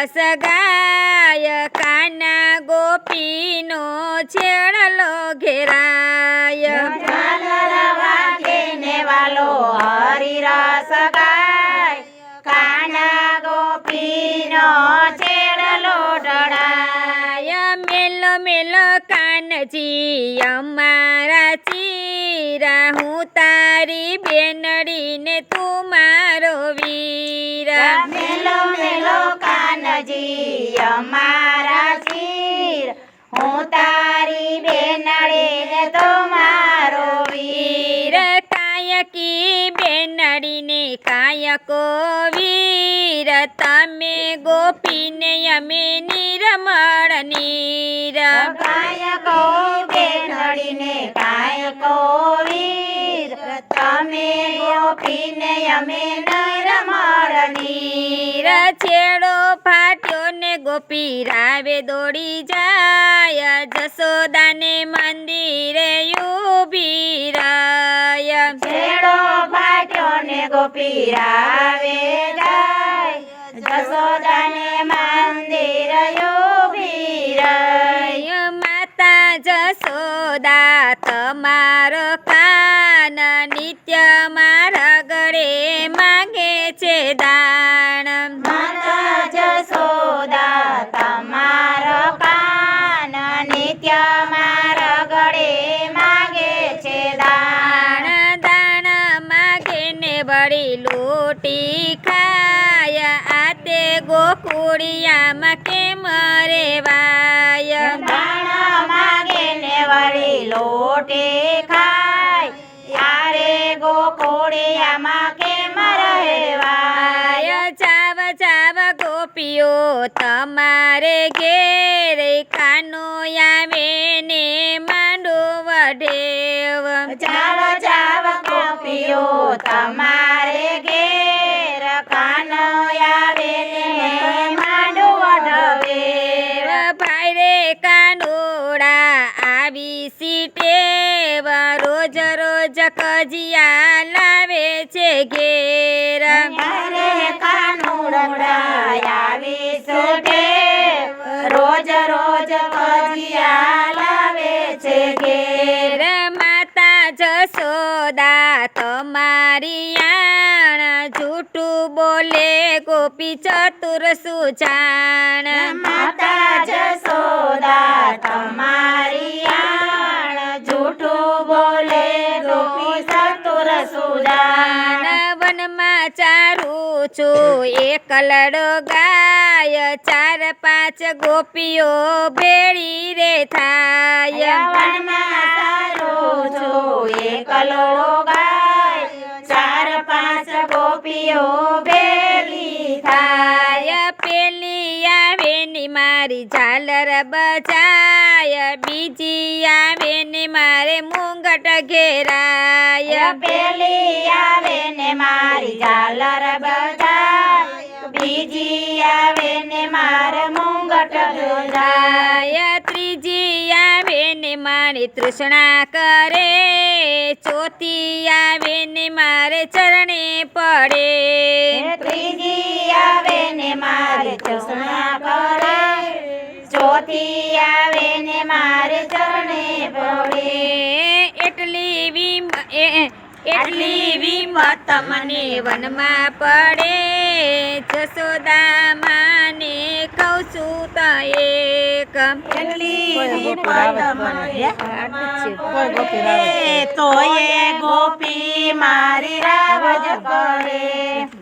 રસ ગાય કાના ગોપીનો છેડલો ઘેરાય વાલો હરી રસ ગાય કાના ગોપીનો છેડલો ઢળાય મેલો મેલો કાનજી અમારા ચીરા હું તારી બેનડીને તું મારો વીરા. મેલો મેલો કાનજી અમારા હું તારી બેનડે તો મારો વીર. કાયકી બેનડીને કાયકો વીર તમે ગોપીને અમે નિરમણ નીર. કાયકો બેનડીને કાયકો વીર તમે ગોપીને અમે વીર છેડો ફાટ્યો ને ગોપી રાવે દોડી જાય. જસોદાને મંદિરે ઊભી રાય. છેડો ફાટ્યો ને ગોપી રાવે જાય. જસોદાને મંદિર ઊભી રહી ય માતા જસોદા તમારો કાન નિત્ય મારા ગળે માગે છે દાણ ખાય આતે ગોકુળિયામાં કેમ રેવાય? દાણ માગે ને વળી લોટે ખાય. આરે ગોકોળિયામાં કેમ રહેવાય ચાવ ચાવ ગોપીઓ તમારે ઘેરે કાનો આવે ને માંડો વઢેવ. ચાવ ચાવ ગોપીઓ તમારે કાનોડા આવી સીટે રોજ રોજ કજિયા લાવે છે ઘેર. અરે આવી સુટે રોજ રોજ કજિયા લાવે છે ઘેર. ઘેર માતા જસોદા તમારી આણ જૂઠું બોલે ગોપી ચતુર સુજાણ. માતા જસોદા તમારી આણ. જૂઠું બોલે ગોપી ચતુર સુજાણ. વનમાં ચારું છું. એક લડો ગાય ચાર પાંચ ગોપીઓ ભેળી રે થાય. વનમાં ચારું છું. એકલડો ગાય ચાર પાંચ ગોપીઓ ભેગી થાય. પેલી આવે ને મારી ઝાલર બજાય. બીજી આવે ને મારે મુંગટ ઘેરાય. પેલી આવે ને મારી ઝાલર બધા બીજી આવે ને મારે મુંગટ આવે ને મારી તૃષ્ણા કરે ચોથી આવે ને મારે ચરણે પડે. ત્રીજી આવે ને મારે તૃષ્ણા કરે ચોથી આવે ને મારે ચરણે પડે. એટલી વિમ એ- એટલી વિમત મને વનમાં પડે જસોદા માને કહું છું તો એક. તો એ ગોપી મારી રાવજ કરે.